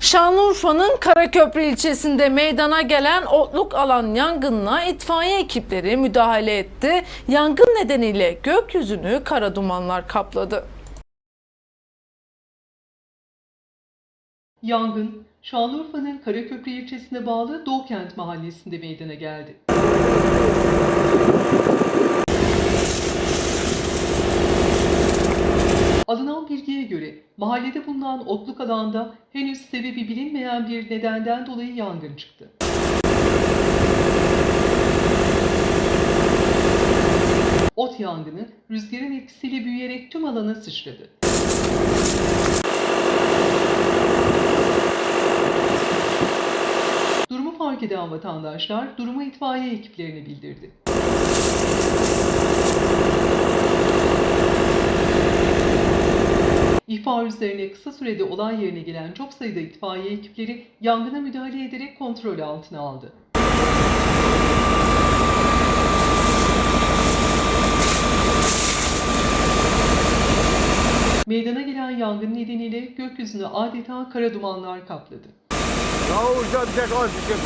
Şanlıurfa'nın Karaköprü ilçesinde meydana gelen otluk alan yangınına itfaiye ekipleri müdahale etti. Yangın nedeniyle gökyüzünü kara dumanlar kapladı. Yangın, Şanlıurfa'nın Karaköprü ilçesine bağlı Doğukent mahallesinde meydana geldi. Mahallede bulunan otluk alanda henüz sebebi bilinmeyen bir nedenden dolayı yangın çıktı. Ot yangını rüzgarın etkisiyle büyüyerek tüm alana sıçradı. Durumu fark eden vatandaşlar durumu itfaiye ekiplerine bildirdi. İhbar üzerine kısa sürede olay yerine gelen çok sayıda itfaiye ekipleri yangına müdahale ederek kontrol altına aldı. Meydana gelen yangın nedeniyle gökyüzünü adeta kara dumanlar kapladı. Bir şey kalmış bir şey.